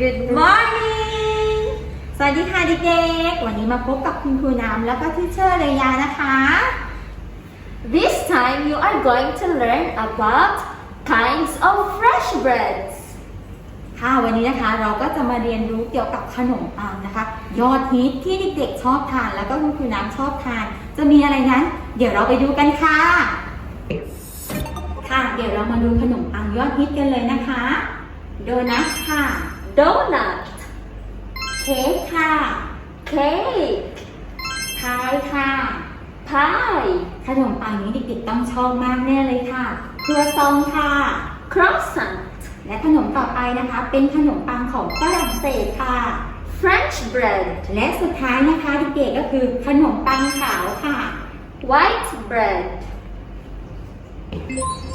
Good morning สวัสดีค่ะเด็กๆ วันนี้มาพบกับคุณครูน้ำแล้วก็ที่เชอร์เลยานะคะ This time you are going to learn about kinds of fresh breads. ค่ะวันนี้นะคะเราก็จะมาเรียนรู้เกี่ยวกับขนมปังนะคะ ยอดฮิตที่เด็กๆชอบทาน แล้วก็คุณครูน้ำชอบทาน จะมีอะไรนั้น เดี๋ยวเราไปดูกันค่ะ ค่ะ เดี๋ยวเรามาดูขนมปังยอดฮิตกันเลยนะคะ โดนัทค่ะ Donut, เค้กค่ะ cake, พายค่ะ pie, ขนมปังนี้เด็กๆต้องชอบมากแน่เลยค่ะครัวซองค่ะ croissant, และขนมต่อไปนะคะ เป็นขนมปังของฝรั่งเศสค่ะ French bread, และสุดท้ายนะคะเด็กๆก็คือขนมปังขาวค่ะ white bread.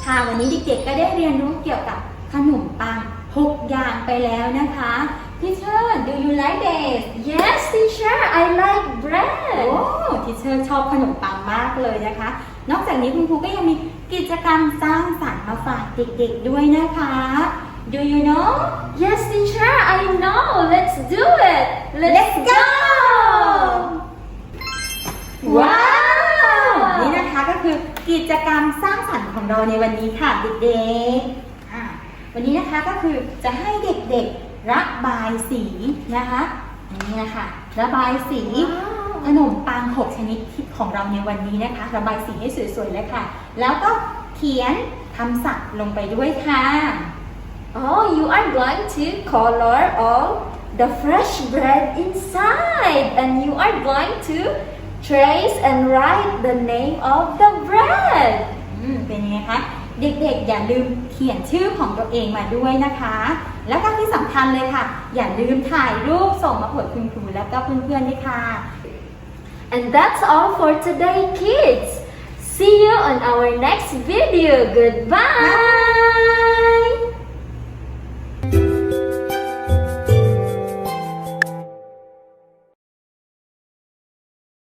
ค่ะวันนี้เด็กๆก็ได้เรียนรู้เกี่ยวกับขนมปัง 6 อย่างไปแล้วนะคะพี่เชิญ do you like this Yes, teacher, I like โอ้ bread. ทีเชอร์ชอบขนมปังมากเลยนะคะ นอกจากนี้คุณครูก็ยังมีกิจกรรมสร้างสรรค์มาฝากเด็กๆด้วยนะคะ do you know Yes, teacher, I know. Let's do it. Let's go ว้าว นี่นะคะก็คือกิจกรรมสร้างสรรค์ของเราในวันนี้ค่ะเด็กๆอะ วันนี้นะคะก็คือจะให้เด็กๆระบายสีนะคะนี่นะคะระบายสีขนมปัง 6 ชนิดที่ของเราในวันนี้นะคะ ระบายสีให้สวยๆเลยค่ะ แล้วก็เขียนคำศัพท์ลงไปด้วยค่ะ Oh, you are going to color all the fresh bread inside, and you are going to trace and write the name of the bread. อืมเป็นยังไงคะ เด็กๆ อย่าลืมเขียนชื่อของตัวเองมาด้วยนะคะ แล้วก็ที่สำคัญเลยค่ะ อย่าลืมถ่ายรูปส่งมาอวดคุณครูแล้วก็เพื่อนๆด้วยค่ะ And that's all for today, kids. See you on our next video. Goodbye.